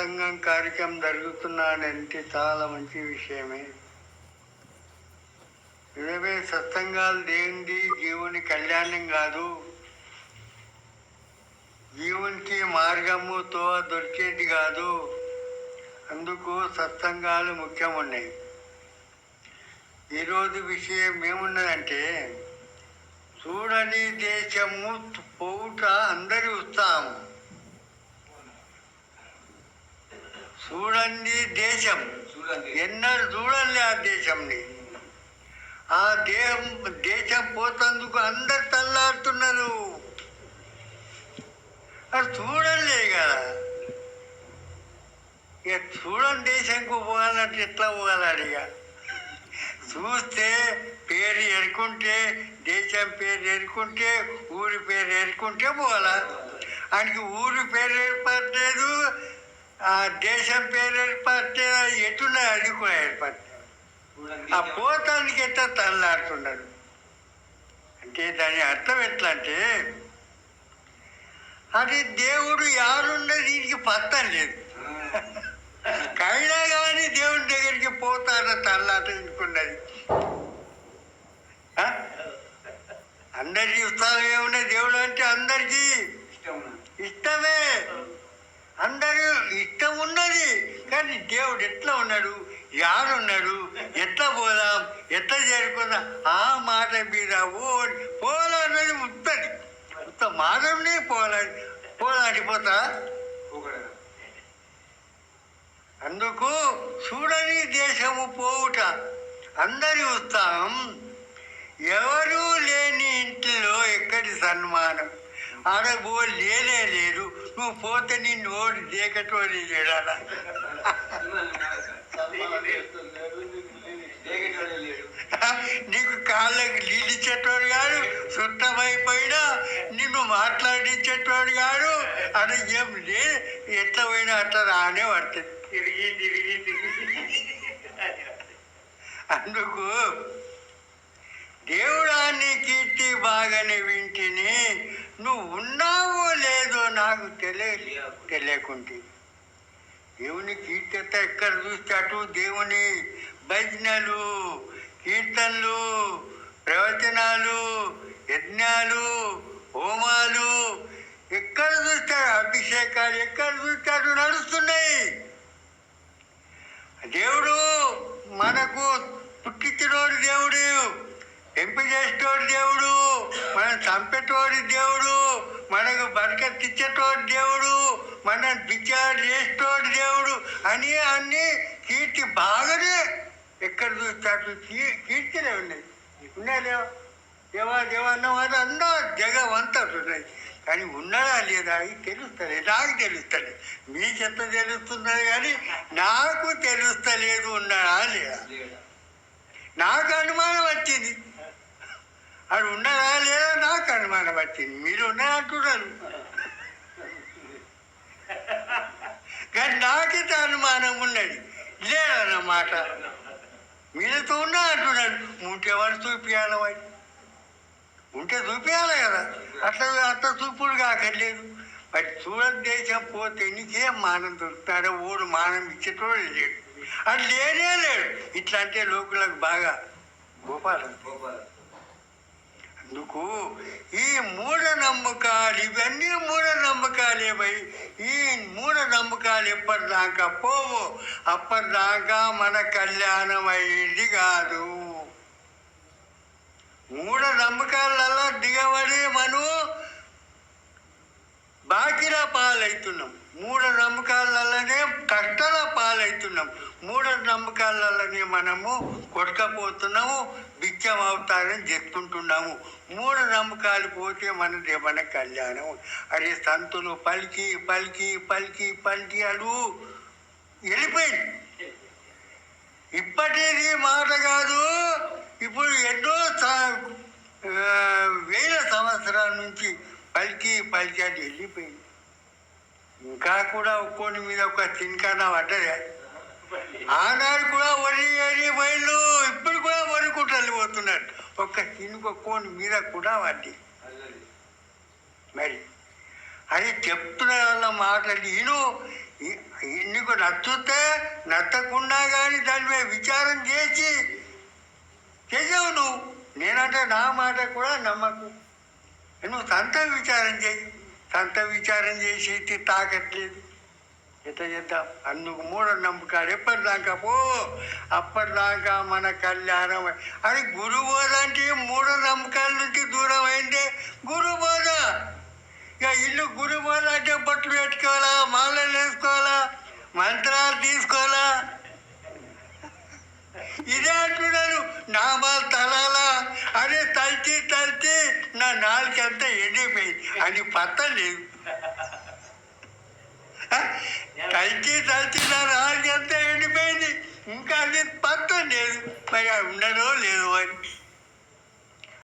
సంఘం కార్యక్రమం జరుగుతున్నాడంటే చాలా మంచి విషయమే. నిజమే సత్సంగాలు దేనిది జీవుని కళ్యాణం కాదు. జీవునికి మార్గముతో దొరికేది కాదు. అందుకు సత్సంగాలు ముఖ్యం ఉన్నాయి ఈరోజు విషయం ఏమున్నదంటే చూడని దేశము పోవుట అందరి ఉత్సాహం చూడండి దేశం. చూడండి. ఎన్నడూ చూడాలి ఆ దేశంని. ఆ దేహం దేశం పోతందుకు అందరు తల్లాడుతున్నారు. అది చూడలే కదా. ఇక చూడని దేశంకు పోవాలంటే ఎట్లా పోగలడు ఇక? చూస్తే పేరు ఎరుకుంటే దేశం పేరు ఎరుకుంటే ఊరి పేరు ఎరుకుంటే పోవాలా? ఆయనకి ఊరి పేరు ఏర్పడలేదు ఆ దేశం పేరు ఏర్పడలేదు ఎటున్నా అది కూడా ఆ పోతానికి ఎట్లా తల్లాడుతున్నాడు అంటే దాని అర్థం ఎట్లా అంటే అది దేవుడు యారున్నది దీనికి పత్తం లేదు. కైనా కానీ దేవుడి దగ్గరికి పోతాడ తల్లాడుకున్నది ఆ? అందరికీ ఉత్సాహం ఏమున్నది దేవుడు అంటే అందరికీ ఇష్టం ఇష్టమే అందరూ ఇష్టం ఉన్నది కానీ దేవుడు ఎట్లా ఉన్నాడు? యాడున్నాడు ఎట్లా పోదాం? ఎట్లా చేరుకుందాం? ఆ మాట మీద ఓ పోవాలన్నది ఉత్తది ఉత్త మాధవుని పోవాలి పోలాడిపోతా అందుకు చూడని దేశము పోవుట అందరి ఉత్సాహం. ఎవరూ లేని ఇంటిలో ఎక్కడి సన్మానం? ఆడబో లేనే లేదు. నువ్వు పోతే నిన్ను ఓడి దేకటోడి లేడా నీకు కాళ్ళకి నీళ్ళు ఇచ్చేటోడు కాడు సుట్టమైపోయినా నిన్ను మాట్లాడించేటోడు కాడు అని ఏం లే ఎట్లా పోయినా అట్లా రానే పడుతుంది తిరిగి తిరిగి తిరిగి. అందుకు దేవుడాన్ని కీర్తి బాగానే వింటిని. నువ్వు ఉన్నావో లేదో నాకు తెలియ తెలియకుంటే. దేవుని కీర్తత ఎక్కడ చూస్తే అటు దేవుని భజనలు కీర్తనలు ప్రవచనాలు యజ్ఞాలు హోమాలు ఎక్కడ చూస్తాడు అభిషేకాలు ఎక్కడ చూస్తాడు నడుస్తున్నాయి దేవుడు మనకు పుట్టించినోడు దేవుడు ఎంపి చేసేటోడు దేవుడు మనం చంపేటోడు దేవుడు మనకు బరకత్తిచ్చేటోడు దేవుడు మనం విచారణ చేసేటోడు దేవుడు అని అన్ని కీర్తి బాగానే ఎక్కడ చూస్తాడు కీ- కీర్తిలే ఉన్నాయి. ఉన్నాయి లేవా? దేవా దేవా అన్న వాడు అందరూ జగం అంతా ఉన్నాయి. కానీ ఉన్నదా లేదా అది తెలుస్తుంది నాకు తెలుస్తుంది మీకు ఎంత తెలుస్తున్నది కానీ నాకు తెలుస్తలేదు ఉన్నదా లేదా? నాకు అనుమానం వచ్చింది. అది ఉన్నదా లేదా నాకు అనుమానం వచ్చింది. మీరు ఉన్నదా అంటున్నారు. కానీ నాకైతే అనుమానం ఉన్నది. లేదన్నమాట. మీరైతే ఉన్నా అంటున్నాడు ఉంటే వాళ్ళు చూపించాలి వాడు ఉంటే చూపించాలి కదా. అట్లా అట్లా చూపుడు కాకర్లేదు. మరి చూడని దేశం పోతే నీకేం మానం దొరుకుతాడో ఓడు మానం ఇచ్చేటోడు లేడు. అది లేనే లేడు. ఇట్లా అంటే లోకులకు బాగా గోపాలం. గోపాలం. అందుకు ఈ మూఢ నమ్మకాలు ఇవన్నీ మూఢనమ్మకాలు ఈ మూఢ నమ్మకాలు ఎప్పటిదాకా పోవు? అప్పటిదాకా మన కళ్యాణం అయ్యేది కాదు. మూఢ నమ్మకాలలో దిగబడి మనం బాకీల పాలవుతున్నాం మూఢ నమ్మకాలలోనే కష్టాల పాలవుతున్నాం మూఢ నమ్మకాలలోనే మనము కొట్టకపోతున్నాము బిచ్చం అవుతారని చెప్పుకుంటున్నాము. మూఢ నమ్మకాలు పోతే మనది మన కళ్యాణం? అరే సంతులు పలికి పలికి పలికి పలికి అడు. వెళ్ళిపోయింది. ఇప్పటిది మాట కాదు. ఇప్పుడు ఎన్నో స- వేల సంవత్సరాల నుంచి పలికి పలికి అది వెళ్ళిపోయింది. ఇంకా కూడా ఒక్కోని మీద ఒక చిన్కాన పడ్డదే. ఆనాడు కూడా వరి అని బయలు ఇప్పుడు కూడా వరుకుంటూ వెళ్ళిపోతున్నాడు ఒక్క చినుక కోని మీద కూడా పడ్డి మరి అది చెప్తున్న వాళ్ళ మాట్లాడి ఈయన ఎందుకు నీకు నచ్చితే నచ్చకుండా కానీ దాని మీద విచారం చేసి చేసావు నువ్వు. నేనంటే నా మాట కూడా నమ్మకు. నువ్వు సంత విచారం చేయి. సంత విచారం చేసి తాకట్లేదు. ఎట్లా చేద్దాం? అందుకు మూఢ నమ్మకాలు ఎప్పటిదాకా పో. అప్పటిదాకా మన కళ్యాణం అని గురు బోధ అంటే మూఢ నమ్మకాల నుంచి దూరం అయిందే గురు బోధ ఇక ఇల్లు గురు బోధ అంటే బట్టలు పెట్టుకోవాలా? మాలలు వేసుకోవాలా? మంత్రాలు తీసుకోవాలా? ఇదే అంటున్నాను నామాలు తలాల అదే తల్చి తల్చి నా నాలుకంతా ఎండిపోయింది అని పత్తం లేదు. తల్చి తల్చి నా నాలుకంతా ఎండిపోయింది ఇంకా అది పత్తం లేదు. మరి ఉండడో ఉండదో అని.